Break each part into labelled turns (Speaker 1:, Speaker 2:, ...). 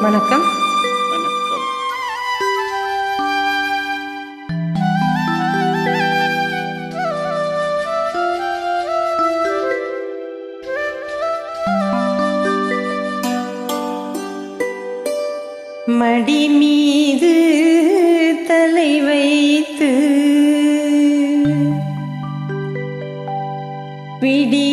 Speaker 1: வணக்கம்.
Speaker 2: வணக்கம்.
Speaker 1: மடி மீது தலை வைத்து விடியும்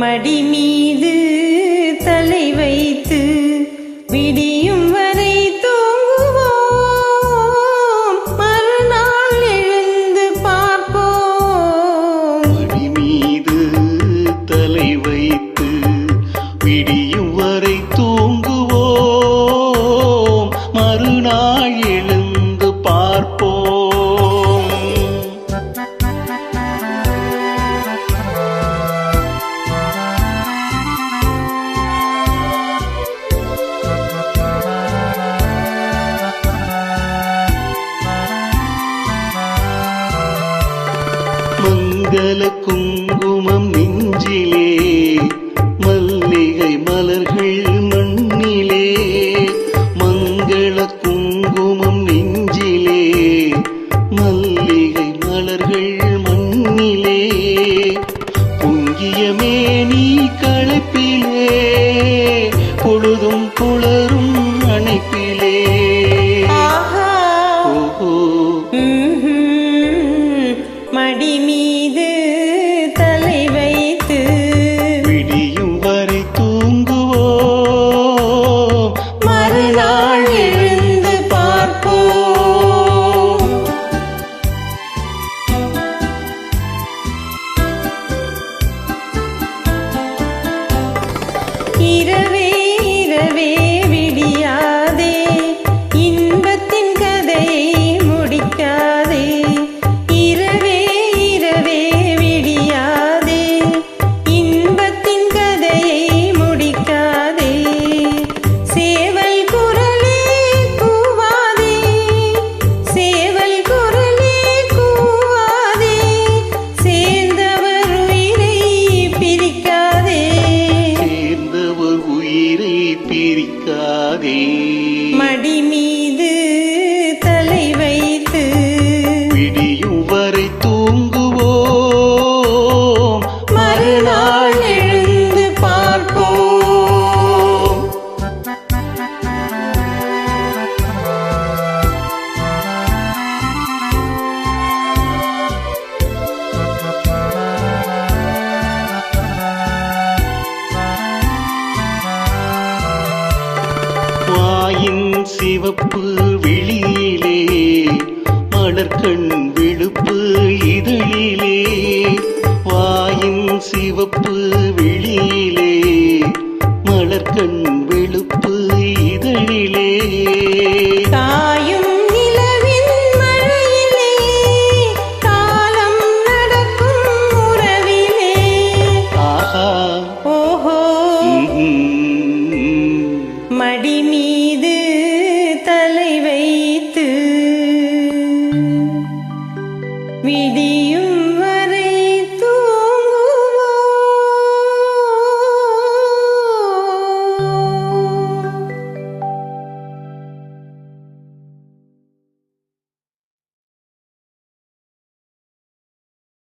Speaker 1: மடி மீது தலை வைத்து விடியும் வரை தூங்குவோம். மறுநாள் எழுந்து பார்ப்போம்.
Speaker 2: மடி மீது தலை வைத்து விடியும் வரை தூங்குவோம் மங்கள குங்குமம் நெஞ்சிலே மல்லிகை மலர்கள் மண்ணிலே மங்கள குங்குமம் நெஞ்சிலே மல்லிகை மலர்கள் மண்ணிலே. பொங்கியமே நீ களைப்பிலே பொழுதும் புலரும் அணைப்பிலே.
Speaker 1: இரவே இரவே. பிரிக்காதே
Speaker 2: சிவப்பு விழியிலே மலர்கண் விழுப்பு இதழிலே. வாயின் சிவப்பு விழியிலே மலர்கண் விழுப்பு இதழிலே.
Speaker 1: വിടിയും